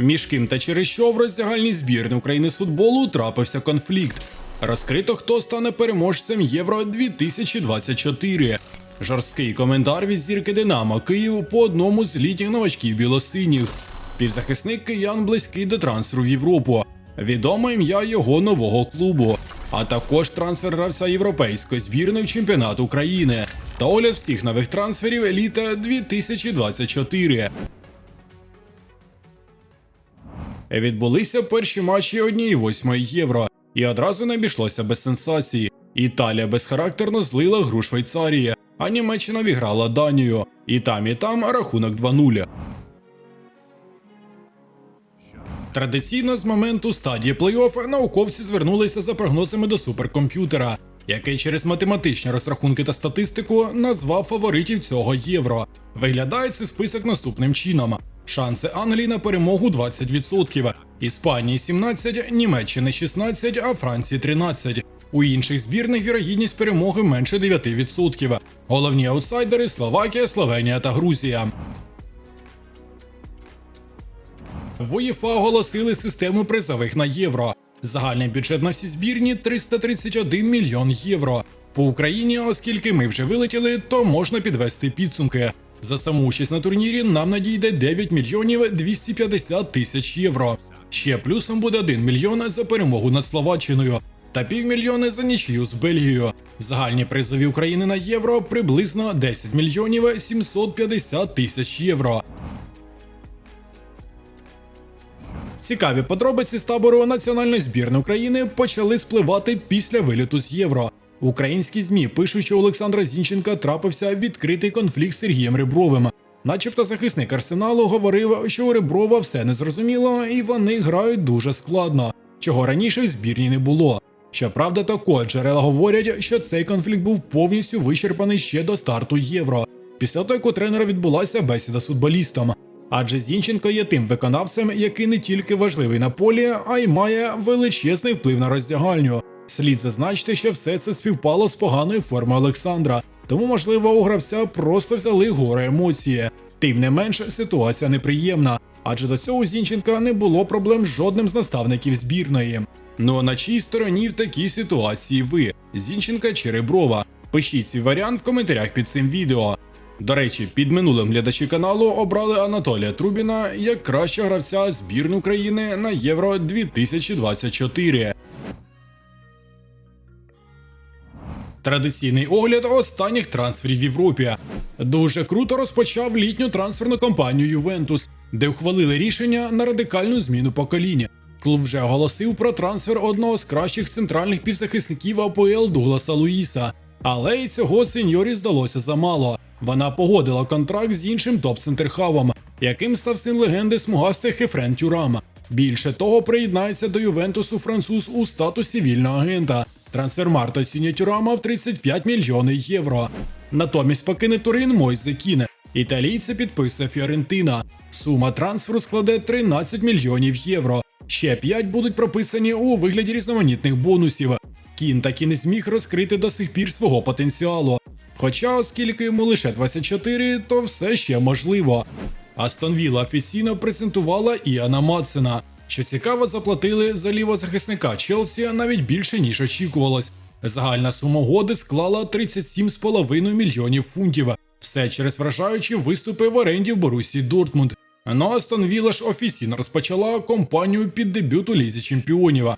Між ким та через що в роздягальній збірні України з футболу трапився конфлікт. Розкрито, хто стане переможцем Євро 2024. Жорсткий коментар від зірки Динамо Київ по одному з літніх новачків білосиніх. Півзахисник киян близький до трансферу в Європу. Відоме ім'я його нового клубу, а також трансфер гравця європейської збірної в чемпіонат України та огляд всіх нових трансферів еліта 2024. Відбулися перші матчі однієї восьмої євро, і одразу не обійшлося без сенсації. Італія безхарактерно злила гру Швейцарії, а Німеччина віграла Данію. І там, і там рахунок 2-0. Традиційно з моменту стадії плей-офф науковці звернулися за прогнозами до суперкомп'ютера, який через математичні розрахунки та статистику назвав фаворитів цього євро. Виглядає цей список наступним чином: шанси Англії на перемогу 20%, Іспанії 17%, Німеччини 16%, а Франції 13%. У інших збірних вірогідність перемоги менше 9%. Головні аутсайдери Словакія, Словенія та Грузія. В УЄФА оголосили систему призових на євро. Загальний бюджет на всі збірні 331 мільйон євро. По Україні, оскільки ми вже вилетіли, то можна підвести підсумки. За саму участь на турнірі нам надійде 9 мільйонів 250 тисяч євро. Ще плюсом буде 1 мільйон за перемогу над Словаччиною та півмільйони за нічию з Бельгією. Загальні призові України на євро приблизно 10 мільйонів 750 тисяч євро. Цікаві подробиці з табору національної збірної України почали спливати після виліту з євро. Українські змі пишуть, що Олександра Зінченка трапився відкритий конфлікт з Сергієм Ребровим. Начебто захисник арсеналу говорив, що у Реброва все незрозуміло і вони грають дуже складно, чого раніше в збірні не було. Щоправда, також джерела говорять, що цей конфлікт був повністю вичерпаний ще до старту євро. Після того, як у тренера відбулася бесіда з футболістом. Адже Зінченко є тим виконавцем, який не тільки важливий на полі, а й має величезний вплив на роздягальню. Слід зазначити, що все це співпало з поганою формою Олександра, тому, можливо, у гравця просто взяли горе емоції. Тим не менш, ситуація неприємна, адже до цього у Зінченка не було проблем з жодним з наставників збірної. Ну а на чій стороні в такій ситуації ви, Зінченка чи Реброва? Пишіть свій варіант в коментарях під цим відео. До речі, під минулим глядачі каналу обрали Анатолія Трубіна як кращого гравця збірної України на Євро 2024. Традиційний огляд останніх трансферів в Європі. Дуже круто розпочав літню трансферну кампанію Ювентус, де ухвалили рішення на радикальну зміну покоління. Клуб вже оголосив про трансфер одного з кращих центральних півзахисників АПЛ Дугласа Луїса. Але й цього сеньорі здалося замало. Вона погодила контракт з іншим топ-центрхавом, яким став син легенди смугастих Хефрен Тюрам. Більше того, приєднається до Ювентусу француз у статусі вільного агента. Трансфермарт оцінює Тюрама в 35 мільйонів євро. Натомість покине Турин Мойзе Кіне. Італійця підписує Фіорентина. Сума трансферу складе 13 мільйонів євро. Ще 5 будуть прописані у вигляді різноманітних бонусів. Кін таки не зміг розкрити до сих пір свого потенціалу. Хоча, оскільки йому лише 24, то все ще можливо. Астон Вілла офіційно презентувала Іана Мадсена. Що цікаво, заплатили за лівозахисника Челсі навіть більше ніж очікувалось. Загальна сума угоди склала 37,5 мільйонів фунтів. Все через вражаючі виступи в оренді в Борусі Дортмунд. Ну Астон Вілла ж офіційно розпочала кампанію під дебют у лізі чемпіонів.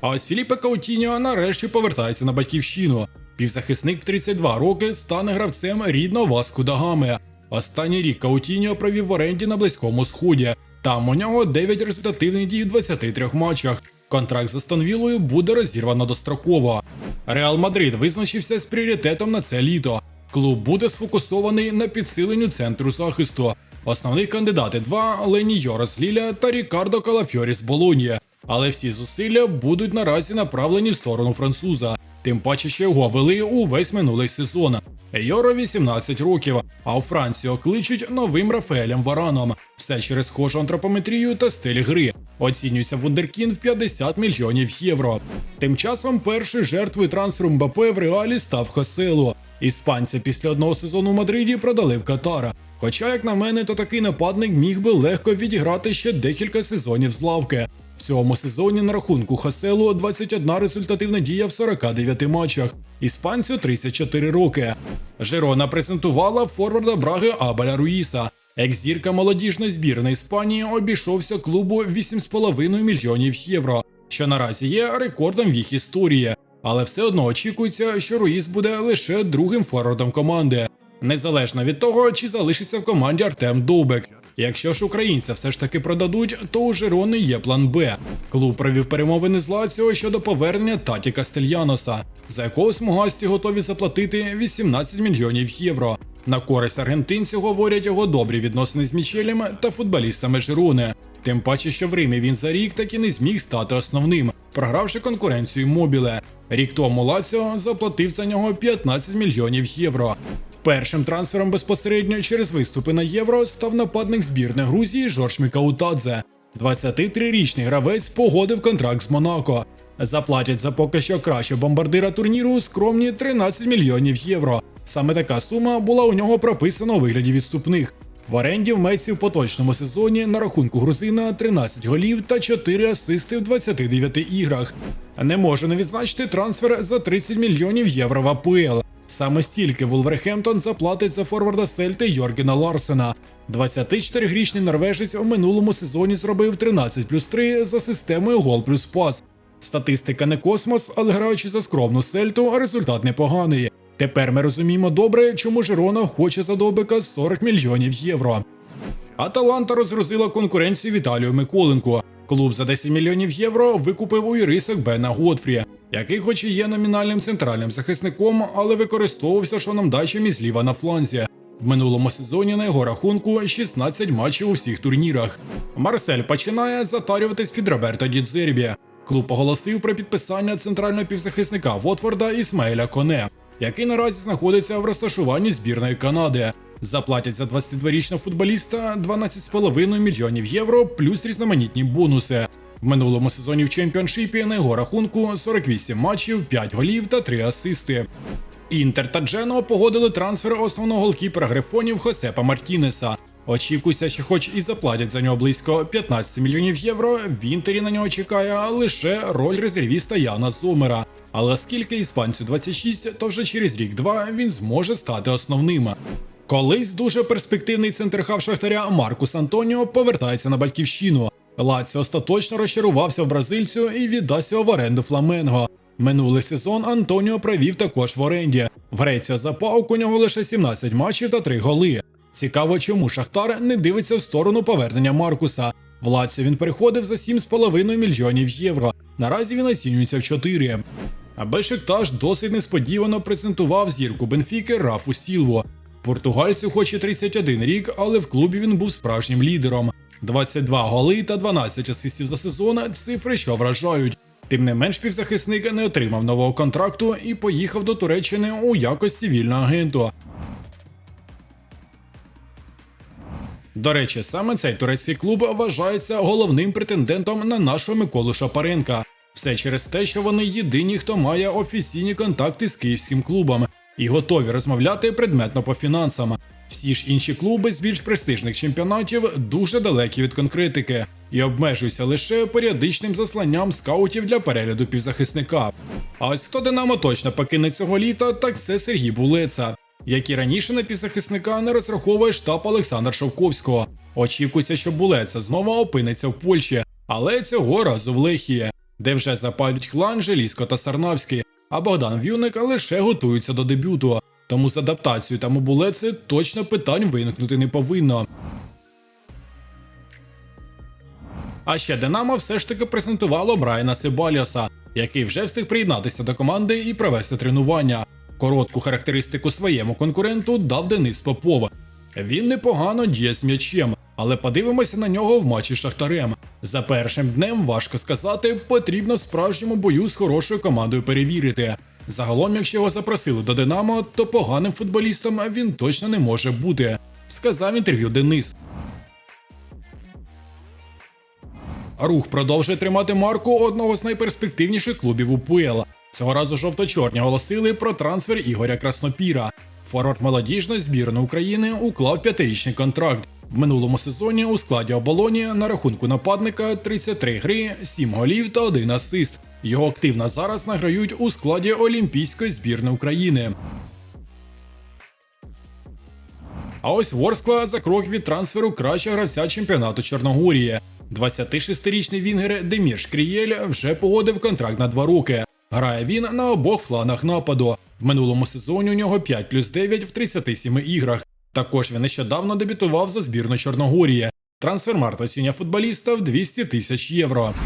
А ось Філіппе Каутіньо нарешті повертається на батьківщину. Півзахисник в 32 роки стане гравцем рідного Васку Дагами. Останній рік Каутіньо провів в оренді на Близькому Сході. Там у нього 9 результативних дій в 23 матчах. Контракт з Астон Віллою буде розірвано достроково. Реал Мадрид визначився з пріоритетом на це літо. Клуб буде сфокусований на підсиленню центру захисту. Основні кандидати два Лені Йорос Ліля та Рікардо Калафьорі з Болонії. Але всі зусилля будуть наразі направлені в сторону француза. Тим паче, що його вели увесь минулий сезон. Йоро 18 років, а у Францію кличуть новим Рафаелем Вараном. Все через схожу антропометрію та стиль гри. Оцінюється Вундеркін в 50 мільйонів євро. Тим часом першою жертвою трансферу Мбапе в реалі став Хосело. Іспанця після одного сезону в Мадриді продали в Катара. Хоча, як на мене, то такий нападник міг би легко відіграти ще декілька сезонів з лавки. В цьому сезоні на рахунку Хаселу 21 результативна дія в 49 матчах, іспанцю 34 роки. Жерона презентувала форварда Браги Абеля Руїса. Екс-зірка молодіжної збірної Іспанії обійшовся клубу 8,5 мільйонів євро, що наразі є рекордом в їх історії. Але все одно очікується, що Руїс буде лише другим форвардом команди, незалежно від того, чи залишиться в команді Артем Довбек. Якщо ж українця все ж таки продадуть, то у Жерони є план Б. Клуб провів перемовини з Лаціо щодо повернення Таті Кастельяноса, за якого смугасті готові заплатити 18 мільйонів євро. На користь аргентинцю говорять його добрі відносини з Мічелем та футболістами Жерони. Тим паче, що в Римі він за рік так і не зміг стати основним, програвши конкуренцію Мобіле. Рік тому Лаціо заплатив за нього 15 мільйонів євро. Першим трансфером безпосередньо через виступи на євро став нападник збірної Грузії Жорж Мікаутадзе. 23-річний гравець погодив контракт з Монако. Заплатять за поки що краще бомбардира турніру скромні 13 мільйонів євро. Саме така сума була у нього прописана у вигляді відступних. В оренді в Меці в поточному сезоні на рахунку грузина 13 голів та 4 асисти в 29 іграх. Не можу не відзначити трансфер за 30 мільйонів євро в АПЛ. Саме стільки Вулверхемптон заплатить за форварда Сельти Йоргена Ларсена. 24-річний норвежець у минулому сезоні зробив 13 плюс 3 за системою гол плюс пас. Статистика не космос, але граючи за скромну сельту, результат непоганий. Тепер ми розуміємо добре, чому Жирона хоче за Довбика 40 мільйонів євро. Аталанта розгрузила конкуренцію Віталію Миколенку. Клуб за 10 мільйонів євро викупив у юрисок Бена Готфрі, який, хоч і є номінальним центральним захисником, але використовувався Шоном Дайчем із ліва на фланзі. В минулому сезоні на його рахунку 16 матчів у всіх турнірах. Марсель починає затарюватись під Роберто Дідзербі. Клуб оголосив про підписання центрального півзахисника Вотфорда Ісмаїля Коне, який наразі знаходиться в розташуванні збірної Канади. Заплатять за 22-річного футболіста 12,5 мільйонів євро плюс різноманітні бонуси. В минулому сезоні в чемпіоншипі на його рахунку 48 матчів, 5 голів та 3 асисти. Інтер та Джено погодили трансфер основного голкіпера грифонів Хосепа Мартінеса. Очікується, що хоч і заплатять за нього близько 15 мільйонів євро, в інтері на нього чекає лише роль резервіста Яна Зомера. Але оскільки іспанцю 26, то вже через рік-два він зможе стати основним. Колись дуже перспективний центрхав Шахтаря Маркус Антоніо повертається на батьківщину. Лаціо остаточно розчарувався в бразильцю і віддасть його в оренду Фламенго. Минулий сезон Антоніо провів також в оренді. В Греція запав у нього лише 17 матчів та 3 голи. Цікаво, чому Шахтар не дивиться в сторону повернення Маркуса. В Лаціо він переходив за 7,5 мільйонів євро. Наразі він оцінюється в 4. А Бешикташ досить несподівано презентував зірку Бенфіки Рафу Сілву. Португальцю хоч і 31 рік, але в клубі він був справжнім лідером. 22 голи та 12 асистів за сезон цифри, що вражають. Тим не менш, півзахисник не отримав нового контракту і поїхав до Туреччини у якості вільного агенту. До речі, саме цей турецький клуб вважається головним претендентом на нашого Миколу Шапаренка. Все через те, що вони єдині, хто має офіційні контакти з київським клубом і готові розмовляти предметно по фінансам. Всі ж інші клуби з більш престижних чемпіонатів дуже далекі від конкретики і обмежуються лише періодичним засланням скаутів для перегляду півзахисника. А ось хто Динамо точно покине цього літа, так це Сергій Булеца, як і раніше на півзахисника не розраховує штаб Олександра Шовковського. Очікується, що Булеца знову опиниться в Польщі, але цього разу в Лехії, де вже запалюють хлан Желізко та Сарнавський, а Богдан В'юник лише готується до дебюту. Тому з адаптацією та Мобулеці точно питань виникнути не повинно. А ще Динамо все ж таки презентувало Брайана Сибаліоса, який вже встиг приєднатися до команди і провести тренування. Коротку характеристику своєму конкуренту дав Денис Попов. Він непогано діє з м'ячем, але подивимося на нього в матчі з Шахтарем. За першим днем важко сказати, потрібно в справжньому бою з хорошою командою перевірити. Загалом, якщо його запросили до Динамо, то поганим футболістом він точно не може бути, сказав інтерв'ю Денис. Рух продовжує тримати марку одного з найперспективніших клубів УПЛ. Цього разу жовто-чорні оголосили про трансфер Ігоря Краснопіра. Форвард молодіжної збірної України уклав п'ятирічний контракт. В минулому сезоні у складі оболоні на рахунку нападника 33 гри, 7 голів та 1 асист. Його активно зараз награють у складі Олімпійської збірної України. А ось Ворскла за крок від трансферу кращого гравця чемпіонату Чорногорії. 26-річний вінгер Демір Шкрієль вже погодив контракт на два роки. Грає він на обох фланах нападу. В минулому сезоні у нього 5 плюс 9 в 37 іграх. Також він нещодавно дебютував за збірну Чорногорії. Трансфермарт оцінює футболіста в 200 тисяч євро.